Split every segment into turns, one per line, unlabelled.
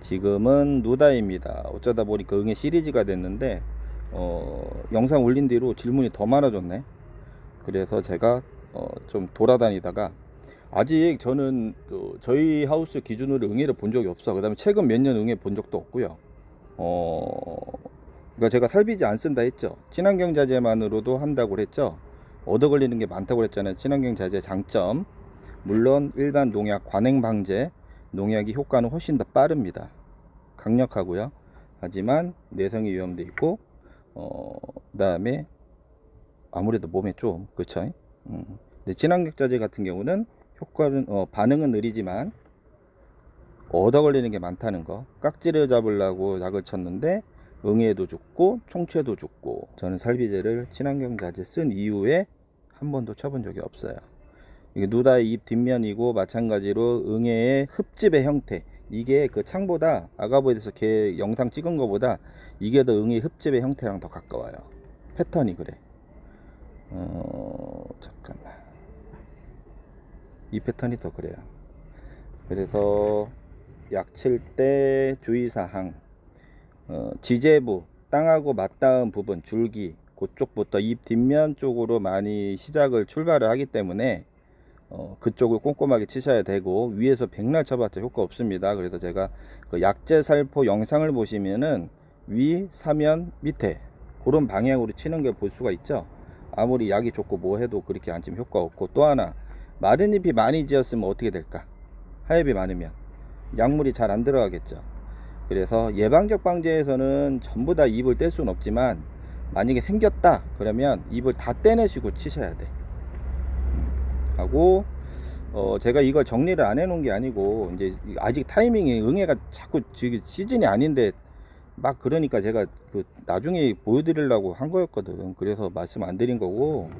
지금은 누다입니다. 어쩌다 보니까 응애 시리즈가 됐는데 어, 영상 올린 뒤로 질문이 더 많아졌네. 그래서 제가 어, 좀 돌아다니다가 아직 저는 그 저희 하우스 기준으로 응애를 본 적이 없어. 그다음에 최근 몇 년 응애 본 적도 없고요. 어, 그러니까 제가 살비지 안 쓴다 했죠. 친환경 자재만으로도 한다고 그랬죠. 얻어 걸리는 게 많다고 그랬잖아요. 친환경 자재 장점. 물론 일반 농약 관행 방제 농약이 효과는 훨씬 더 빠릅니다. 강력하고요. 하지만 내성이 위험도 있고 어 그다음에 아무래도 몸에 좀 그쵸? 음. 근데 친환경 자재 같은 경우는 효과는 어, 반응은 느리지만 얻어 걸리는 게 많다는 거. 깍지를 잡으려고 약을 쳤는데 응애도 죽고 총체도 죽고 저는 살비제를 친환경 자재 쓴 이후에 한 번도 쳐본 적이 없어요. 이게 누다의 입 뒷면이고 마찬가지로 응애의 흡집의 형태. 이게 그 창보다 아가보에서 걔 영상 찍은 거보다 이게 더 응애 흡집의 형태랑 더 가까워요. 패턴이 그래. 어 잠깐만. 이 패턴이 더 그래요. 그래서 약칠 때 주의사항. 어, 지제부 땅하고 맞닿은 부분 줄기 그쪽부터 입 뒷면 쪽으로 많이 시작을 출발을 하기 때문에 어, 그쪽을 꼼꼼하게 치셔야 되고 위에서 백날 쳐봤자 효과 없습니다. 그래서 제가 그 약재 살포 영상을 보시면은 위, 사면, 밑에 그런 방향으로 치는 걸 볼 수가 있죠. 아무리 약이 좋고 뭐 해도 그렇게 안 치면 효과 없고 또 하나 마른 잎이 많이 지었으면 어떻게 될까? 하엽이 많으면 약물이 잘 안 들어가겠죠. 그래서 예방적 방제에서는 전부 다 잎을 뗄 수는 없지만 만약에 생겼다 그러면 잎을 다 떼내시고 치셔야 돼. 하고 어 제가 이걸 정리를 안 해놓은 게 아니고 이제 아직 타이밍이 응애가 자꾸 지금 시즌이 아닌데 막 그러니까 제가 그 나중에 보여드리려고 한 거였거든. 그래서 말씀 안 드린 거고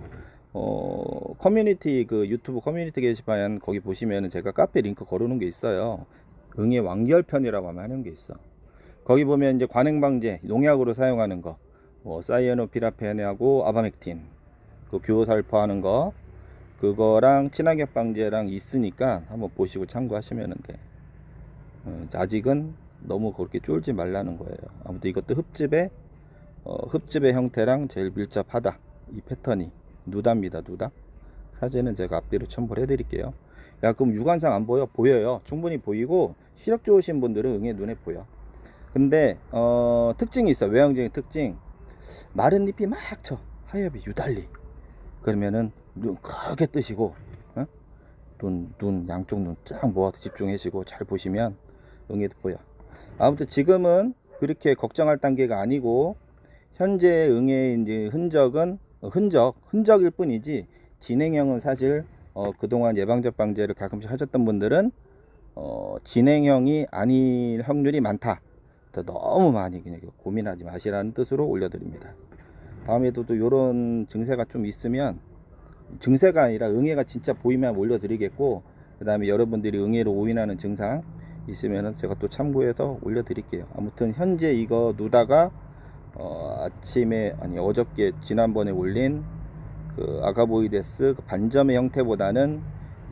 어 커뮤니티 그 유튜브 커뮤니티 게시판 거기 보시면은 제가 카페 링크 걸어놓은 게 있어요. 응애 완결편이라고 하면 하는 게 있어. 거기 보면 이제 관행 방제 농약으로 사용하는 거 뭐 사이아노피라펜하고 아바맥틴 그 교살포 하는 거 그거랑 친환경 방제랑 있으니까 한번 보시고 참고하시면 돼. 어, 아직은 너무 그렇게 쫄지 말라는 거예요. 아무튼 이것도 흡집의 어, 흡집의 형태랑 제일 밀접하다. 이 패턴이 누다입니다. 누다. 사진은 제가 앞뒤로 첨부를 해 드릴게요. 야 그럼 육안상 안 보여? 보여요. 충분히 보이고 시력 좋으신 분들은 응애 눈에 보여. 근데 어, 특징이 있어. 외형적인 특징. 마른 잎이 막 쳐. 하엽이 유달리. 그러면은 눈 크게 뜨시고 어? 눈, 눈 양쪽 눈 쫙 모아서 집중하시고 잘 보시면 응애도 보여 아무튼 지금은 그렇게 걱정할 단계가 아니고 현재 응애의 이제 흔적은 어, 흔적 흔적일 뿐이지 진행형은 사실 어, 그동안 예방적 방제를 가끔씩 하셨던 분들은 어, 진행형이 아닐 확률이 많다. 더 너무 많이 그냥 고민하지 마시라는 뜻으로 올려드립니다 다음에도 또 이런 증세가 좀 있으면 증세가 아니라 응애가 진짜 보이면 올려드리겠고 그 다음에 여러분들이 응애로 오인하는 증상 있으면은 제가 또 참고해서 올려드릴게요. 아무튼 현재 이거 누다가 어, 아침에 아니 어저께 지난번에 올린 그 아가보이데스 그 반점의 형태보다는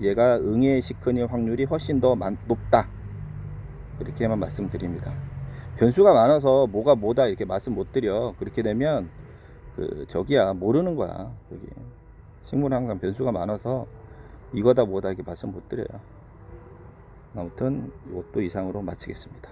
얘가 응애 시크닐 확률이 훨씬 더 많, 높다. 그렇게만 말씀드립니다. 변수가 많아서 뭐가 뭐다 이렇게 말씀 못 드려. 그렇게 되면 그 저기야 모르는 거야. 그게. 식물은 항상 변수가 많아서 이거다 뭐다 이렇게 말씀 못 드려요. 아무튼 이것도 이상으로 마치겠습니다